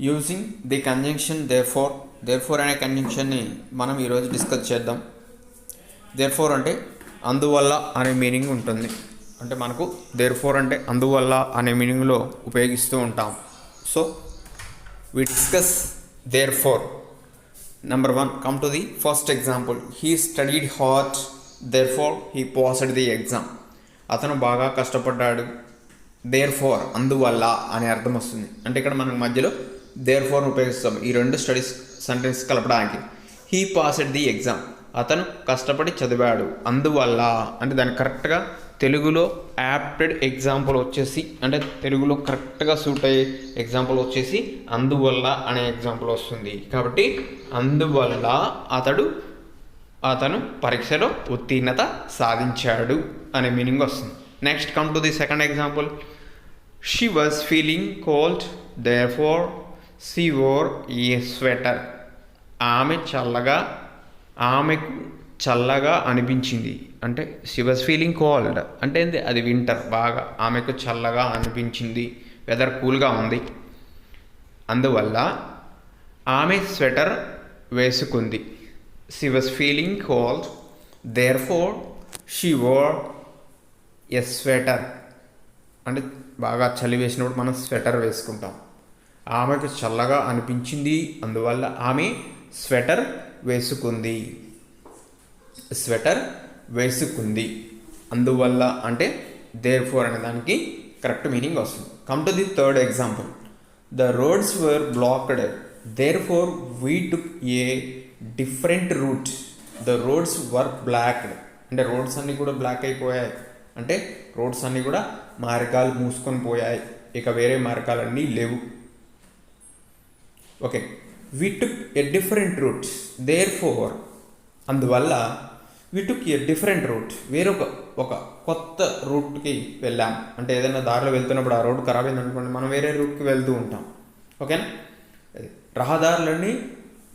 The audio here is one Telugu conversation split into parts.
Using the conjunction therefore therefore అనే కన్జంక్షన్ని మనం ఈరోజు డిస్కస్ చేద్దాం. దేర్ ఫోర్ అంటే అందువల్ల అనే మీనింగ్ ఉంటుంది. అంటే మనకు దేర్ ఫోర్ అంటే అందువల్ల అనే మీనింగ్లో ఉపయోగిస్తూ ఉంటాం. So we discuss therefore number one come to the first example he studied hard therefore he passed the exam అతను బాగా కష్టపడ్డాడు. దేర్ ఫోర్ అందువల్ల అనే అర్థం వస్తుంది. అంటే ఇక్కడ మనకు మధ్యలో దేర్ ఫోర్ని ఉపయోగిస్తాం. ఈ రెండు స్టడీస్ సెంటెన్స్ కలపడానికి. హీ పాస్డ్ ది ఎగ్జామ్ అతను కష్టపడి చదివాడు. అందువల్ల అంటే దాన్ని కరెక్ట్గా తెలుగులో యాప్టెడ్ ఎగ్జాంపుల్ వచ్చేసి అంటే తెలుగులో కరెక్ట్గా సూట్ అయ్యే ఎగ్జాంపుల్ వచ్చేసి అందువల్ల అనే ఎగ్జాంపుల్ వస్తుంది. కాబట్టి అందువల్ల అతడు అతను పరీక్షలో ఉత్తీర్ణత సాధించాడు అనే మీనింగ్ వస్తుంది. Next come to the second example she was feeling cold therefore she wore a sweater. ఆమె చల్లగా ఆమెకు చల్లగా అనిపించింది. అంటే షీ వాజ్ ఫీలింగ్ కోల్డ్ అంటే ఏంది? అది వింటర్ బాగా ఆమెకు చల్లగా అనిపించింది. వెదర్ కూల్గా ఉంది. అందువల్ల ఆమె స్వెటర్ వేసుకుంది. She was feeling cold therefore she wore a sweater అంటే బాగా చలి వేసినప్పుడు మనం స్వెటర్ వేసుకుంటాం. ఆమెకు చల్లగా అనిపించింది. అందువల్ల ఆమె స్వెటర్ వేసుకుంది. స్వెటర్ వేసుకుంది. అందువల్ల అంటే దేర్ ఫోర్ అనే దానికి కరెక్ట్ మీనింగ్ వస్తుంది. Come to the third example the roads were blocked therefore we took a different route the roads were blocked అంటే రోడ్స్ అన్నీ కూడా బ్లాక్ అయిపోయాయి. అంటే రోడ్స్ అన్నీ కూడా మార్గాలు మూసుకొని పోయాయి. ఇక వేరే మార్గాలన్నీ లేవు. Okay we took a different route therefore అందువల్ల we took a different route వేరొక ఒక కొత్త రూట్కి వెళ్ళాం. అంటే ఏదైనా దారిలో వెళ్తున్నప్పుడు ఆ రోడ్ ఖరాబ్ అయింది అనుకోండి మనం వేరే రూట్కి వెళ్తూ ఉంటాం. ఓకేనా రహదారులన్నీ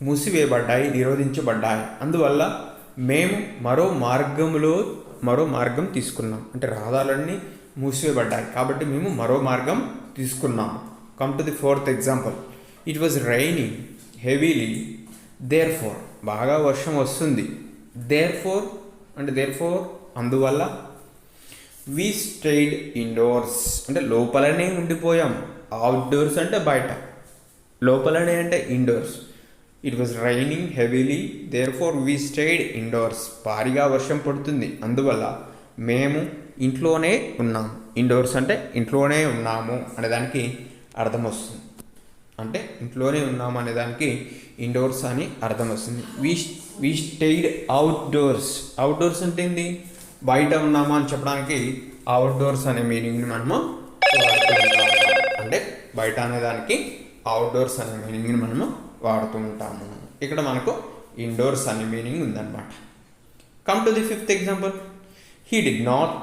మూసివేయబడ్డాయి నిరోధించబడ్డాయి. అందువల్ల మేము మరో మార్గంలో మరో మార్గం తీసుకున్నాం. అంటే రహదారులన్నీ మూసివేయబడ్డాయి. కాబట్టి మేము మరో మార్గం తీసుకున్నాం come to the fourth example it was raining heavily therefore బాగా వర్షం వస్తుంది. దేర్ ఫోర్ అంటే దేర్ ఫోర్ అందువల్ల వి స్టైడ్ ఇండోర్స్ అంటే లోపలనే ఉండిపోయాం. అవుట్డోర్స్ అంటే బయట. లోపలనే అంటే indoors it was raining heavily therefore we stayed indoors భారీగా వర్షం పడుతుంది. అందువల్ల మేము ఇంట్లోనే ఉన్నాం. ఇండోర్స్ అంటే ఇంట్లోనే ఉన్నాము అనే దానికి అర్థం వస్తుంది. అంటే ఇంట్లోనే ఉన్నాం అనే దానికి ఇండోర్స్ అని అర్థం వస్తుంది. We we stayed outdoors outdoors అంటే ఏంది? బయట ఉన్నామా అని చెప్పడానికి అవుట్డోర్స్ అనే మీనింగ్ని మనము అంటే బయట అనే దానికి అవుట్డోర్స్ అనే మీనింగ్ని మనము వాడుతూ ఉంటాము. ఇక్కడ మనకు ఇండోర్స్ అనే మీనింగ్ ఉందన్నమాట. Come to the fifth example he did not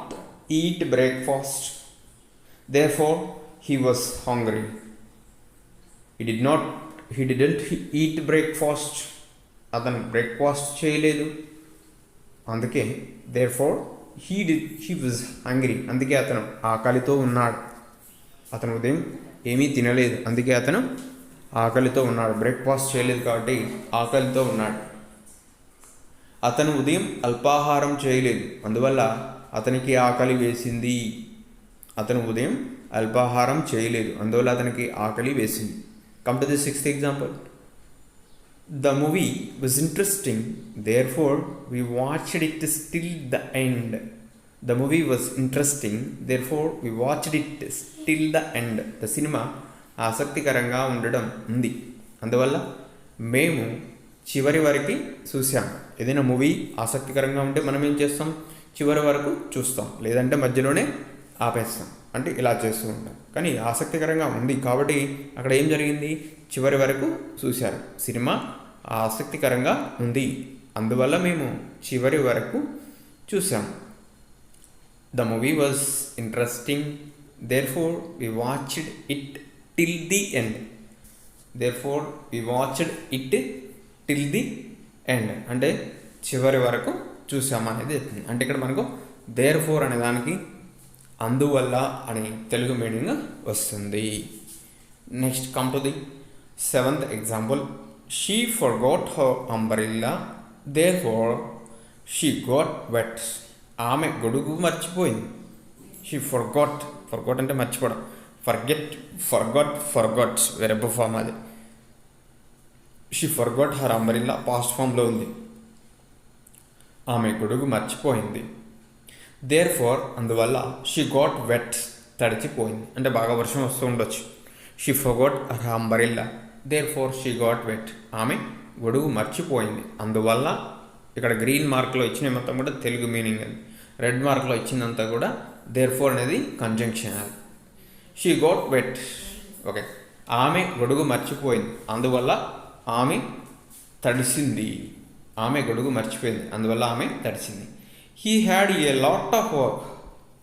eat breakfast therefore he was hungry he did not he didn't eat breakfast అతను బ్రేక్ఫాస్ట్ చేయలేదు. అందుకే therefore he did he was hungry అందుకే అతను ఆకలితో ఉన్నాడు. అతను ఉదయం ఏమీ తినలేదు. అందుకే అతను ఆకలితో ఉన్నాడు. బ్రేక్ఫాస్ట్ చేయలేదు కాబట్టి ఆకలితో ఉన్నాడు. అతను ఉదయం అల్పాహారం చేయలేదు. అందువల్ల అతనికి ఆకలి వేసింది. అతను ఉదయం అల్పాహారం చేయలేదు. అందువల్ల అతనికి ఆకలి వేసింది. Come to the sixth example the movie was interesting therefore we watched it still the end the movie was interesting therefore we watched it still the end the సినిమా ఆసక్తికరంగా ఉండడం ఉంది. అందువల్ల మేము చివరి వరకు చూసాం ఏదైనా మూవీ ఆసక్తికరంగా ఉంటే మనం ఏం చేస్తాం? చివరి వరకు చూస్తాం. లేదంటే మధ్యలోనే ఆపేస్తాం. అంటే ఇలా చేస్తూ ఉంటాం కానీ ఆసక్తికరంగా ఉంది. కాబట్టి అక్కడ ఏం జరిగింది? చివరి వరకు చూశారు. సినిమా ఆసక్తికరంగా ఉంది. అందువల్ల మేము చివరి వరకు చూసాం the movie was interesting therefore we watched it till the end therefore we watched it till the end అంటే చివరి వరకు చూసామనేది చెప్తుంది. అంటే ఇక్కడ మనకు దేర్ ఫోర్ అనే దానికి అందువల్ల అని తెలుగు మీనింగ్ వస్తుంది. Next come to the seventh example she forgot her umbrella therefore she got wet ఆమె గొడుగు మర్చిపోయింది. She forgot forgot అంటే మర్చిపోవడం. Forget forgot's verb form అది. She forgot her umbrella past ఫామ్లో ఉంది. ఆమె గొడుగు మర్చిపోయింది. దేర్ ఫోర్ అందువల్ల షీ గోట్ వెట్ తడిచిపోయింది. అంటే బాగా వర్షం వస్తూ ఉండొచ్చు. She forgot her umbrella therefore she got wet ఆమె గొడుగు మర్చిపోయింది. అందువల్ల ఇక్కడ గ్రీన్ మార్క్లో ఇచ్చిన మొత్తం కూడా తెలుగు మీనింగ్ అది. రెడ్ మార్క్లో ఇచ్చిందంతా కూడా దేర్ ఫోర్ అనేది కంజంక్షన్ అది. షీ గోట్ వెట్ ఓకే ఆమె గొడుగు మర్చిపోయింది. అందువల్ల ఆమె తడిసింది. ఆమె గొడుగు మర్చిపోయింది. అందువల్ల ఆమె తడిసింది. He had a lot of work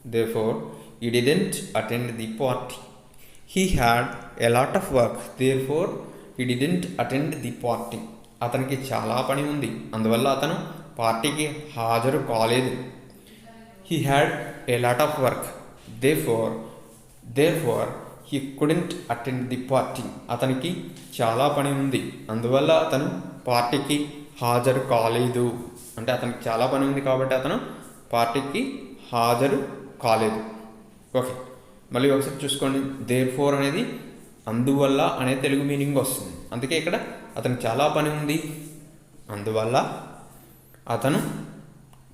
therefore he didn't attend the party he had a lot of work therefore he didn't attend the party అతనికి చాలా పని ఉంది. అందువల్ల అతను పార్టీకి హాజరు కాలేదు. He had a lot of work therefore therefore he couldn't attend the party అతనికి చాలా పని ఉంది. అందువల్ల అతను పార్టీకి హాజరు కాలేదు. అంటే అతనికి చాలా పని ఉంది కాబట్టి అతను పార్టీకి హాజరు కాలేదు. ఓకే. మళ్ళీ ఒకసారి చూసుకోండి. దే ఫోర్ అనేది అందువల్ల అనే తెలుగు మీనింగ్ వస్తుంది. అందుకే ఇక్కడ అతనికి చాలా పని ఉంది. అందువల్ల అతను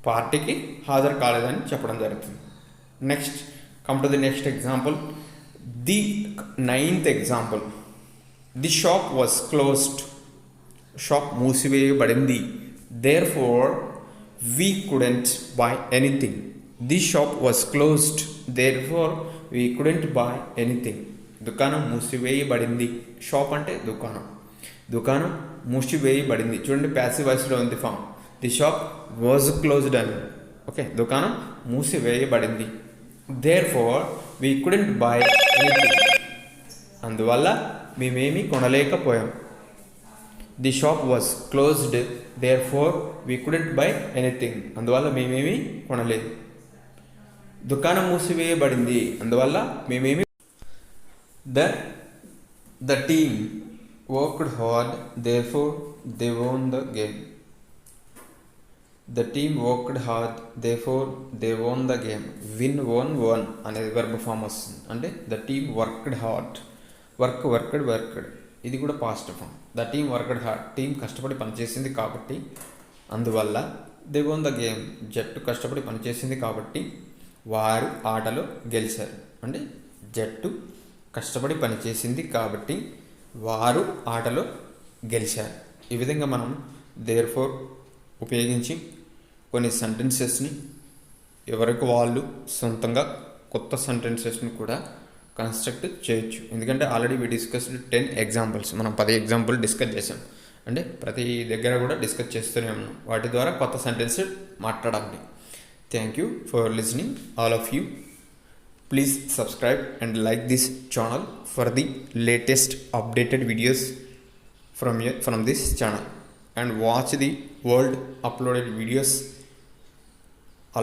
పార్టీకి హాజరు కాలేదని చెప్పడం జరుగుతుంది. Next come to the next example the ninth example the shop was closed shop మూసివేయబడింది. Therefore we couldn't buy anything the shop was closed therefore we couldn't buy anything దుకాణం మూసివేయబడింది. షాప్ అంటే దుకాణం. దుకాణం మూసివేయబడింది. చూడండి ప్యాసివ్ వాయిస్లో ఉంది form the shop was closed అని. ఓకే దుకాణం మూసివేయబడింది. Therefore we couldn't buy anything అందువల్ల మేమేమీ కొనలేకపోయాం. The shop was closed therefore we couldn't buy anything అందువల్ల మేమేమీ కొనలేదు. దుకాణం మూసివేయబడింది. అందువల్ల మేమేమి the the team worked hard therefore they won the game the team worked hard therefore they won the game win won won అనేది వర్బ్ ఫామ్ వస్తుంది. అంటే the team worked hard work worked worked ఇది కూడా positive form the team worked hard team కష్టపడి పనిచేసింది కాబట్టి అందువల్ల దే ద గేమ్ జట్టు కష్టపడి పనిచేసింది కాబట్టి వారు ఆటలో గెలిచారు. అంటే జట్టు కష్టపడి పనిచేసింది కాబట్టి వారు ఆటలో గెలిచారు. ఈ విధంగా మనం దేర్ ఫోర్ ఉపయోగించి కొన్ని సెంటెన్సెస్ని ఎవరికి వాళ్ళు సొంతంగా కొత్త సెంటెన్సెస్ని కూడా కన్స్ట్రక్ట్ చేయొచ్చు. ఎందుకంటే already we discussed ten examples మనం పది ఎగ్జాంపుల్ డిస్కస్ చేసాం. అంటే ప్రతి దగ్గర కూడా డిస్కస్ చేస్తూనే ఉన్నాం. వాటి ద్వారా కొత్త సెంటెన్స్ మాట్లాడాలి. Thank you for listening all of you please subscribe and like this channel for the latest updated videos from you from this channel and watch the world uploaded videos